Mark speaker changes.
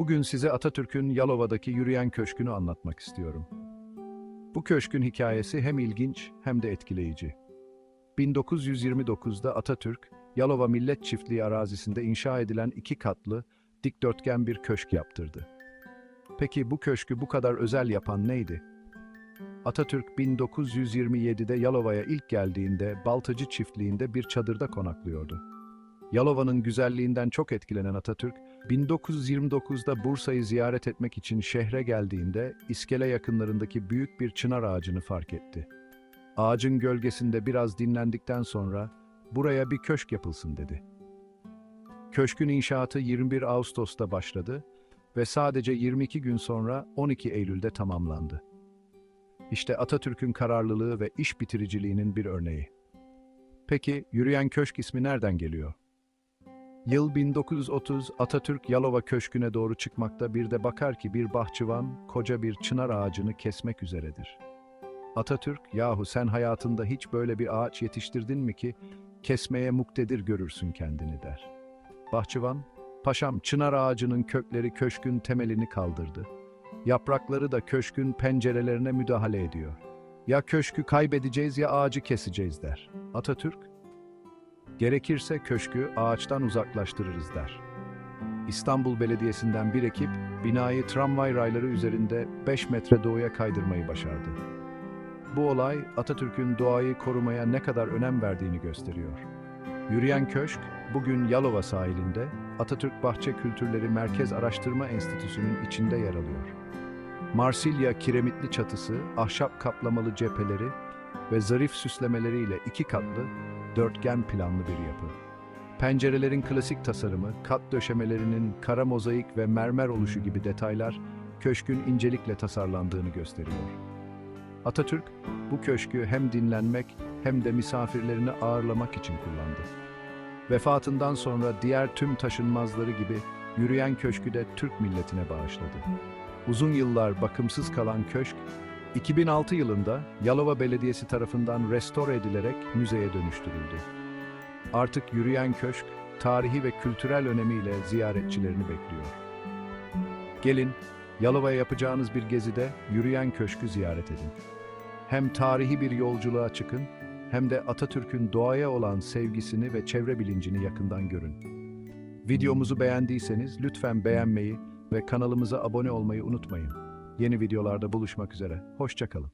Speaker 1: Bugün size Atatürk'ün Yalova'daki yürüyen köşkünü anlatmak istiyorum. Bu köşkün hikayesi hem ilginç hem de etkileyici. 1929'da Atatürk, Yalova Millet Çiftliği arazisinde inşa edilen iki katlı, dikdörtgen bir köşk yaptırdı. Peki bu köşkü bu kadar özel yapan neydi? Atatürk 1927'de Yalova'ya ilk geldiğinde Baltacı çiftliğinde bir çadırda konaklıyordu. Yalova'nın güzelliğinden çok etkilenen Atatürk, 1929'da Bursa'yı ziyaret etmek için şehre geldiğinde iskele yakınlarındaki büyük bir çınar ağacını fark etti. Ağacın gölgesinde biraz dinlendikten sonra buraya bir köşk yapılsın dedi. Köşkün inşaatı 21 Ağustos'ta başladı ve sadece 22 gün sonra 12 Eylül'de tamamlandı. İşte Atatürk'ün kararlılığı ve iş bitiriciliğinin bir örneği. Peki yürüyen köşk ismi nereden geliyor? Yıl 1930 Atatürk Yalova Köşkü'ne doğru çıkmakta bir de bakar ki bir bahçıvan koca bir çınar ağacını kesmek üzeredir. Atatürk, yahu sen hayatında hiç böyle bir ağaç yetiştirdin mi ki kesmeye muktedir görürsün kendini der. Bahçıvan, paşam çınar ağacının kökleri köşkün temelini kaldırdı. Yaprakları da köşkün pencerelerine müdahale ediyor. Ya köşkü kaybedeceğiz ya ağacı keseceğiz der. Atatürk, Gerekirse köşkü ağaçtan uzaklaştırırız der. İstanbul Belediyesi'nden bir ekip binayı tramvay rayları üzerinde 5 metre doğuya kaydırmayı başardı. Bu olay Atatürk'ün doğayı korumaya ne kadar önem verdiğini gösteriyor. Yürüyen Köşk bugün Yalova sahilinde Atatürk Bahçe Kültürleri Merkez Araştırma Enstitüsü'nün içinde yer alıyor. Marsilya kiremitli çatısı, ahşap kaplamalı cepheleri ve zarif süslemeleriyle iki katlı, dörtgen planlı bir yapı. Pencerelerin klasik tasarımı, kat döşemelerinin kara mozaik ve mermer oluşu gibi detaylar köşkün incelikle tasarlandığını gösteriyor. Atatürk bu köşkü hem dinlenmek hem de misafirlerini ağırlamak için kullandı. Vefatından sonra diğer tüm taşınmazları gibi yürüyen köşkü de Türk milletine bağışladı. Uzun yıllar bakımsız kalan köşk 2006 yılında Yalova Belediyesi tarafından restore edilerek müzeye dönüştürüldü. Artık yürüyen köşk, tarihi ve kültürel önemiyle ziyaretçilerini bekliyor. Gelin, Yalova'ya yapacağınız bir gezide yürüyen köşkü ziyaret edin. Hem tarihi bir yolculuğa çıkın, hem de Atatürk'ün doğaya olan sevgisini ve çevre bilincini yakından görün. Videomuzu beğendiyseniz lütfen beğenmeyi ve kanalımıza abone olmayı unutmayın. Yeni videolarda buluşmak üzere. Hoşçakalın.